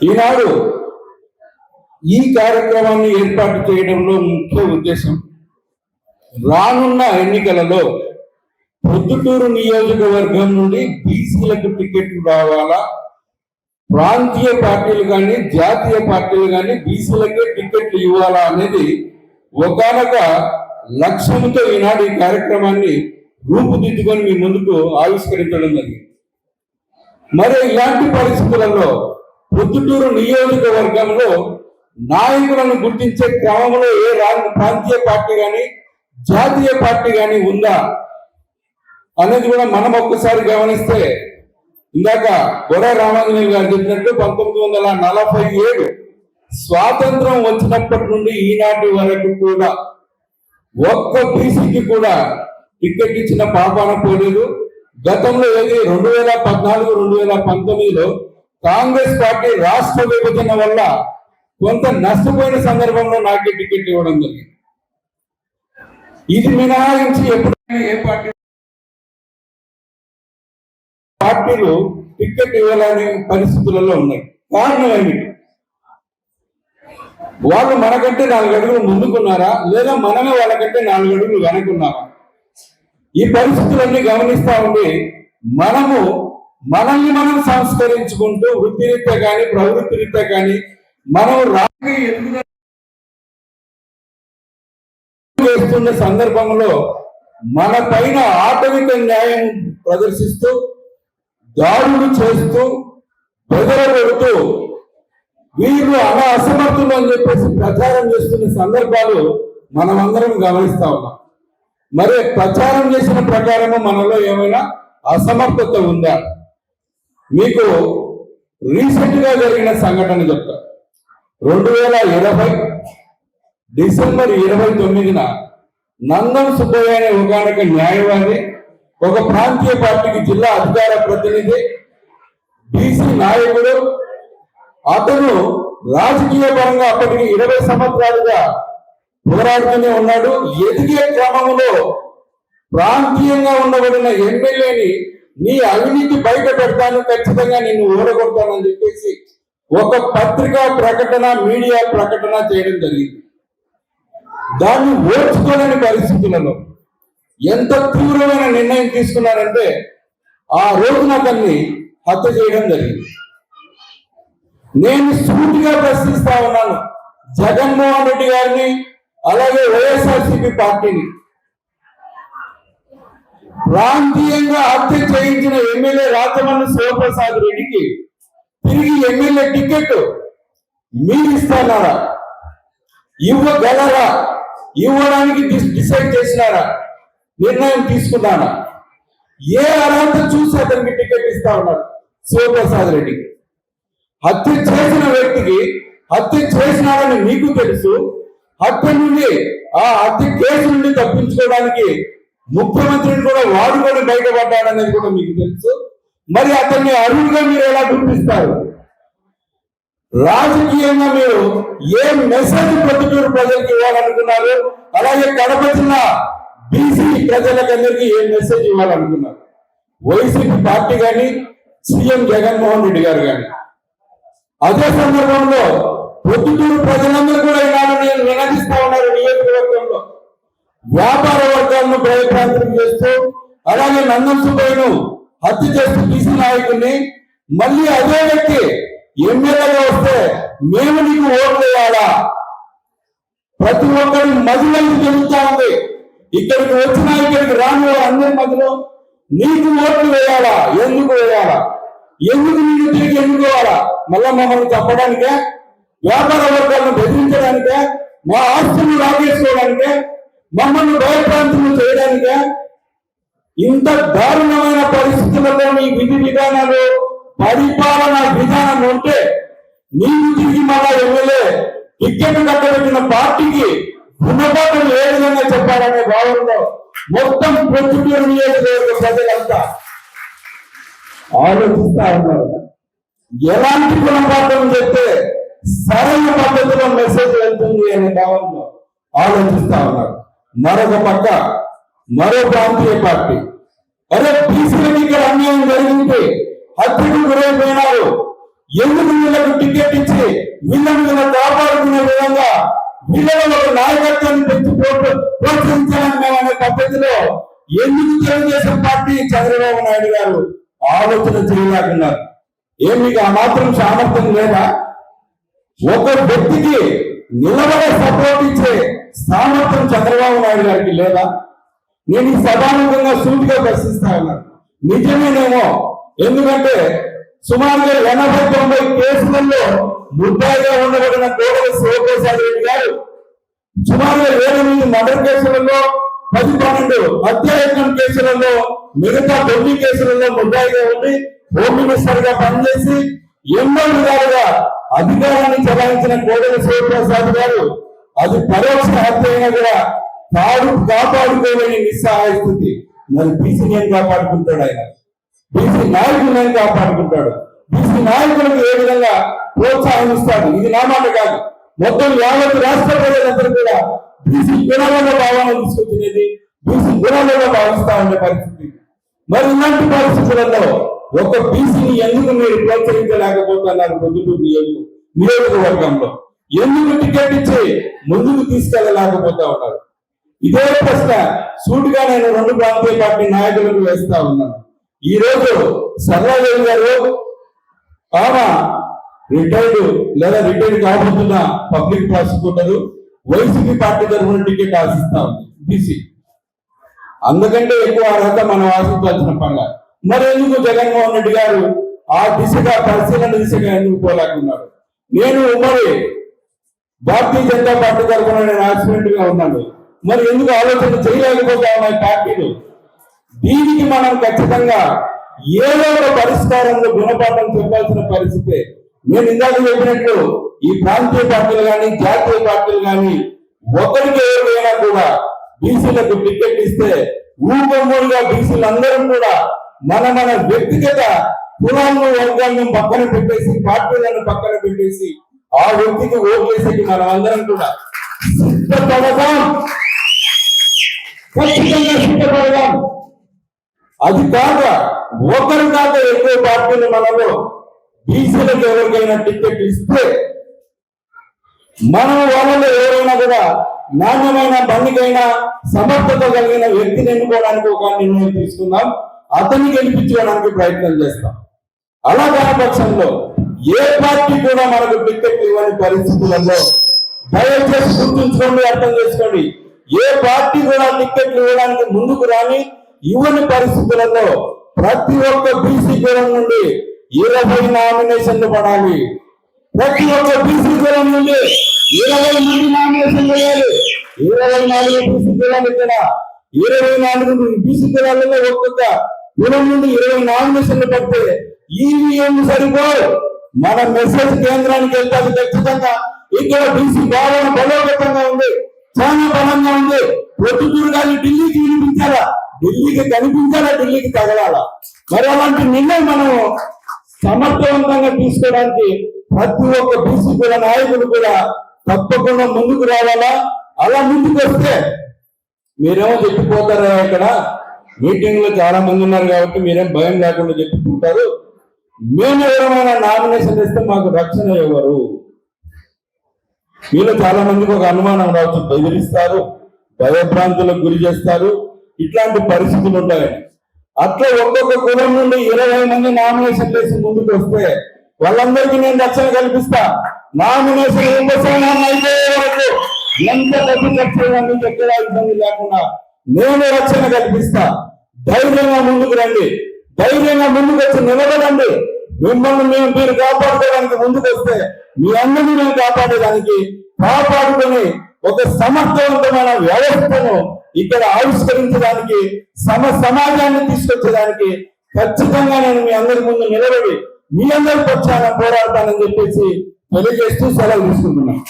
ఈనాడు ఈ కార్యక్రమాన్ని ఏర్పాటు చేయడంలో ముఖ్య ఉద్దేశం రానున్న ఎన్నికలలో పొద్దుటూరు నియోజకవర్గం నుండి బీసీలకు టికెట్ రావాలా? ప్రాంతీయ పార్టీలు కానీ జాతీయ పార్టీలు కానీ బీసీలకే టికెట్లు ఇవ్వాలా అనేది ఒకనొక లక్ష్యంతో ఈనాడు ఈ కార్యక్రమాన్ని రూపుదిద్దుకొని మీ ముందుకు ఆవిష్కరించడం జరిగింది. మరి ఇలాంటి పరిస్థితులలో పొద్దుటూరు నియోజకవర్గంలో నాయకులను గుర్తించే క్రమంలో ఏ ప్రాంతీయ పార్టీ కానీ జాతీయ పార్టీ కానీ ఉందా అనేది కూడా మనం ఒక్కసారి గమనిస్తే ఇందాక గొర్రె రామాంజనేయులు గారు చెప్పినట్టు పంతొమ్మిది వందల నలభై ఏడు స్వాతంత్రం వచ్చినప్పటి నుండి ఈనాటి వరకు కూడా ఒక్క బీసీకి కూడా టికెట్ ఇచ్చిన పాపాన పోలేదు. గతంలో ఏది? రెండు వేల పద్నాలుగు రెండు వేల పంతొమ్మిదిలో కాంగ్రెస్ పార్టీ రాష్ట్ర విభజన వల్ల కొంత నష్టపోయిన సందర్భంలో నాకే టికెట్ ఇవ్వడం జరిగింది. ఇది మినహాయించి ఎప్పుడైనా ఏ పార్టీ పార్టీలు టికెట్ ఇవ్వాలనే పరిస్థితులలో ఉన్నాయి. కారణం ఏమిటి? వాళ్ళు మనకంటే నాలుగు అడుగులు ముందుకున్నారా? లేదా మనమే వాళ్ళకంటే నాలుగు అడుగులు వెనకున్నారా ఈ పరిస్థితులన్నీ గమనిస్తా ఉండి మనము మనల్ని మనం సంస్కరించుకుంటూ వృత్తిరీత్యా కానీ ప్రవృత్తి రీత్యా కానీ మనం రాజకీయ వేస్తున్న చేస్తున్న సందర్భంలో మన పైన ఆటవిక న్యాయం ప్రదర్శిస్తూ దాడులు చేస్తూ బెదరగొడుతూ వీళ్ళు అలా అసమర్థులు అని చెప్పేసి ప్రచారం చేస్తున్న సందర్భాలు మనమందరం గమనిస్తా ఉన్నాం. మరి ప్రచారం చేసిన ప్రకారము మనలో ఏమైనా అసమర్థత ఉందా? మీకు రీసెంట్గా జరిగిన సంఘటన చెప్తా. రెండు వేల ఇరవై డిసెంబర్ ఇరవై తొమ్మిదిన నందం సుబ్బయ్య అనే ఒకనొక న్యాయవాది ఒక ప్రాంతీయ పార్టీకి జిల్లా అధికార ప్రతినిధి బీసీ నాయకుడు అతను రాజకీయ పరంగా అప్పటికి ఇరవై సంవత్సరాలుగా పోరాడుతూనే ఉన్నాడు. ఎదిగే క్రమంలో ప్రాంతీయంగా ఉండబడిన ఎమ్మెల్యేని నీ అవినీతి బయట పెడతాను ఖచ్చితంగా నిన్ను ఓడగొడతానని చెప్పేసి ఒక పత్రికా ప్రకటన మీడియా ప్రకటన చేయడం జరిగింది. దాన్ని ఓర్చుకోలేని పరిస్థితులలో ఎంత తీవ్రమైన నిర్ణయం తీసుకున్నారంటే ఆ రోజున అతన్ని హత్య చేయడం జరిగింది. నేను సూటిగా ప్రశ్నిస్తా ఉన్నాను జగన్మోహన్ రెడ్డి గారిని అలాగే వైఎస్ఆర్సీపీ పార్టీని ప్రాంతీయంగా హత్య చేయించిన ఎమ్మెల్యే రాజమన్న శివప్రసాద్ రెడ్డికి తిరిగి ఎమ్మెల్యే టికెట్ మీరు ఇస్తారా ఇవ్వగలరా? ఇవ్వడానికి డిసైడ్ చేసినారా? నిర్ణయం తీసుకున్నారా? ఏ అర్హత చూసి అతనికి టికెట్ ఇస్తా ఉన్నారు శివప్రసాద్ రెడ్డికి హత్య చేసిన వ్యక్తికి హత్య చేసినారని మీకు తెలుసు. హత్య నుండి ఆ హత్య కేసు నుండి తప్పించుకోవడానికి ముఖ్యమంత్రిని కూడా వాడుకొని బయటపడ్డాడనేది కూడా మీకు తెలుసు. మరి అతన్ని అర్హులుగా మీరు ఎలా గుర్తిస్తారు? రాజకీయంగా మీరు ఏ మెసేజ్ ప్రతిటూరు ప్రజలకు ఇవ్వాలనుకున్నారు? అలాగే కడప జిల్లా బీసీ ప్రజలకందరికీ ఏ మెసేజ్ ఇవ్వాలనుకున్నారు? వైసీపీ పార్టీ కానీ సీఎం జగన్మోహన్ రెడ్డి గారు కానీ అదే సందర్భంలో పొద్దుటూరు ప్రజలందరూ కూడా ఈనాడు నేను వినతిస్తా ఉన్నారు నియోజకవర్గంలో. వ్యాపార వర్గాలను చేస్తూ అలాగే నందం సుబ్బయ్యను హత్య చేస్తూ బీసీ నాయకుడిని మళ్ళీ అదే వ్యక్తి ఎమ్మెల్యేగా వస్తే మేము నీకు ఓట్లు వేయాలా? ప్రతి ఒక్కరి మధ్యలో జరుగుతా ఉంది. ఇక్కడికి వచ్చిన ఇక్కడికి రాని అందరి మధ్యలో నీకు ఓట్లు వేయాలా? ఎందుకు వేయాలా? ఎందుకు నీకు తిరిగి ఎన్నుకోవాలా? మళ్ళా మమ్మల్ని చెప్పడానికే వ్యాపార వర్గాలను బెదిరించడానికే మా ఆస్తులు రాకేసుకోవడానికే మమ్మల్ని భయప్రాంతులు చేయడానికే? ఇంత దారుణమైన పరిస్థితులలో నీ విధి విధానాలు పరిపాలన విధానం ఉంటే నీకు తిరిగి మళ్ళా ఎమ్మెల్యే టిక్కెట్ కట్టబెట్టిన పార్టీకి గుణపాఠం ఏ విధంగా చెప్పాలనే భావంలో మొత్తం ప్రొద్దుటూరు నియోజకవర్గ ప్రజలంతా ఆలోచిస్తా ఉన్నారు. ఎలాంటి గుణపాఠం చెప్తే సరైన పద్ధతిలో మెసేజ్ వెళ్తుంది అనే భావనలో ఆలోచిస్తా ఉన్నారు. మరొక పక్క మరో ప్రాంతీయ పార్టీ. అరే బీసీలకి ఇక్కడ అన్యాయం జరిగింది హత్యకు గురైపోయినారు. ఎందుకు వీళ్ళకు టికెట్ ఇచ్చి వీళ్ళని వీళ్ళ కాపాడుకునే విధంగా వీళ్ళలో ఒక నాయకత్వాన్ని పెంచి ప్రోత్సహించాలని మేము అనే పద్ధతిలో ఎందుకు తెలుగుదేశం పార్టీ చంద్రబాబు నాయుడు గారు ఆలోచన చేయలేకున్నారు? ఏం మీకు ఆ మాత్రం సామర్థ్యం లేదా? ఒక వ్యక్తికి నిలబడ సామర్థ్యం చంద్రబాబు నాయుడు గారికి లేదా? నేను ఈ సూటిగా ప్రశ్నిస్తా ఉన్నాను నిజమేనేమో? ఎందుకంటే సుమారుగా ఎనభై తొంభై కేసులలో ముద్దాయిగా ఉండబడిన గోడల శివప్రసాద్ రెడ్డి గారు సుమారుగా ఏడు ఎనిమిది మర్డర్ కేసులలో పది పన్నెండు హత్యాయత్నం కేసులలో మిగతా తొమ్మిది కేసులలో ముద్దాయిగా ఉండి హోమ్ మినిస్టర్గా పనిచేసి ఎన్నో విధాలుగా అధికారాన్ని చెలాయించిన గోడల శివప్రసాద్ గారు అది పరోక్ష హత్య అయినా కూడా తాడు కాపాడుకోలేని నిస్సహాయ స్థితి. మరి బీసీ నేను కాపాడుకుంటాడు ఆయన. బీసీ నాయకులు నేను కాపాడుకుంటాడు. బీసీ నాయకులకు ఏ విధంగా ప్రోత్సాహం ఇస్తాడు ఇది నా మాట కాదు. మొత్తం యావత్ రాష్ట్ర ప్రజలందరూ కూడా బీసీ గుణాలలో భావన తీసుకొచ్చినది బీసీ గుణాలలో భావిస్తా ఉండే పరిస్థితి. మరి ఇలాంటి పరిస్థితులలో ఒక బీసీని ఎందుకు మీరు ప్రోత్సహించలేకపోతున్నారు పొద్దుటూరు నియోజక నియోజకవర్గంలో? ఎందుకు టికెట్ ఇచ్చి ముందుకు తీసుకెళ్ళలేకపోతా ఉన్నారు? ఇదే ప్రశ్న సూటిగా నేను రెండు ప్రాంతీయ పార్టీ నాయకులకు వేస్తా ఉన్నాను. ఈ రోజు సర్వాదేవి గారు ఆమె రిటైర్డ్ లేదా రిటైర్డ్ కాబోతున్న పబ్లిక్ ప్రాసిక్యూటర్ వైసీపీ పార్టీ తరఫున టికెట్ ఆశిస్తా ఉంది. బీసీ అందుకంటే ఎక్కువ అర్హత మనం ఆశించాల్సిన పనుల మరి ఎందుకు జగన్మోహన్ రెడ్డి గారు ఆ దిశగా పరిశీలన దిశగా ఎందుకు పోలేకున్నారు? నేను మరి భారతీయ జనతా పార్టీ తరఫున నేను యాక్సిడెంట్గా ఉన్నాను. మరి ఎందుకు ఆలోచన చేయలేకపోతా ఉన్నాయి పార్టీలు? దీనికి మనం ఖచ్చితంగా ఏదో ఒక పరిష్కారంలో గుణపాఠం చెప్పాల్సిన పరిస్థితి నేను ఇందాక చెప్పినట్లు ఈ ప్రాంతీయ పార్టీలు కానీ జాతీయ పార్టీలు కానీ ఒకరికి ఎవరికైనా కూడా బీసీలకు టికెట్ ఇస్తే ఊపమూలుగా బీసీలందరం కూడా మన మన వ్యక్తిగత కులాలను వర్గాలను పక్కన పెట్టేసి పార్టీలను పక్కన పెట్టేసి ఆ వ్యక్తికి ఓట్లేసేకి మనం అందరం కూడా. సిద్ధపడదాం ఖచ్చితంగా సిద్ధపడదాం అది కాక ఒకరి కాక ఎక్కువ పార్టీలు మనలో బీసీలకు ఎవరికైనా టికెట్ ఇస్తే మనం వాళ్ళలో ఎవరైనా కూడా నాణ్యమైన బండికైనా సమర్థత కలిగిన వ్యక్తిని ఎన్నుకోవడానికి ఒక నిర్ణయం తీసుకుందాం. అతన్ని గెలిపించుకోవడానికి ప్రయత్నం చేస్తాం. అలా కాని పక్షంలో ఏ పార్టీ కూడా మనకు టికెట్ ఇవ్వని పరిస్థితులలో దయచేసి గుర్తుంచుకోండి అర్థం చేసుకోండి. ఏ పార్టీ కూడా టికెట్లు ఇవ్వడానికి ముందుకు రాని ఇవ్వని పరిస్థితులలో ప్రతి ఒక్క బీసీ కులం నుండి ఇరవై నామినేషన్లు పడాలి. ప్రతి ఒక్క బీసీ కులం నుండి ఇరవై మంది నామినేషన్లు వేయాలి. ఇరవై నాలుగు బీసీ కులాలు ఇక్కడ. ఇరవై నాలుగు బీసీ కులాలలో ఒక్కొక్క కులం నుండి ఇరవై నామినేషన్లు పడితే ఈవీఎం సరిపోవు మన మెసేజ్ కేంద్రానికి వెళ్తాది ఖచ్చితంగా ఇక్కడ బీసీ భావన బలోపేతంగా ఉంది చాలా బలంగా ఉంది. ప్రొద్దుటూరు కానీ ఢిల్లీకి వినిపించాలా? ఢిల్లీకి కనిపించాలా? ఢిల్లీకి తగలాలా? మరి అలాంటి నిర్ణయం మనం సమర్థవంతంగా తీసుకోవడానికి ప్రతి ఒక్క బీసీ కూడా నాయకులు కూడా తప్పకుండా ముందుకు రావాలా? అలా ముందుకు వస్తే మీరేమో చెప్పిపోతారా ఇక్కడ? మీటింగ్లో చాలా మంది ఉన్నారు కాబట్టి మీరేం భయం లేకుండా చెప్పుకుంటారు. మేము ఎవరైనా నామినేషన్ ఇస్తే మాకు రక్షణ ఎవరు? మీలో చాలా మందికి ఒక అనుమానం రావచ్చు. బెదిరిస్తారు భయభ్రాంతులకు గురి చేస్తారు. ఇట్లాంటి పరిస్థితులు ఉంటాయని అట్లా ఒక్కొక్క కులం నుండి ఇరవై మంది నామినేషన్ చేసి ముందుకు వస్తే వాళ్ళందరికీ నేను రక్షణ కల్పిస్తా. నామినేషన్ ఉపశమనం వరకు ఎంత డబ్బు ఖర్చు అయినా ఇబ్బంది లేకుండా నేను రక్షణ కల్పిస్తా. ధైర్యంగా ముందుకు రండి. ధైర్యంగా ముందుకు వచ్చి నిలబడండి. మిమ్మల్ని మేము మీరు కాపాడుకోవడానికి ముందుకు వస్తే మీ అందరినీ మేము కాపాడేదానికి కాపాడుకొని ఒక సమర్థవంతమైన వ్యవస్థను ఇక్కడ ఆవిష్కరించడానికి సమ సమాజాన్ని తీసుకొచ్చేదానికి ఖచ్చితంగా నేను మీ అందరి ముందు నిలబడి మీ అందరి పక్షాన పోరాడతానని చెప్పేసి తెలియజేస్తూ సెలవు తీసుకుంటున్నాను.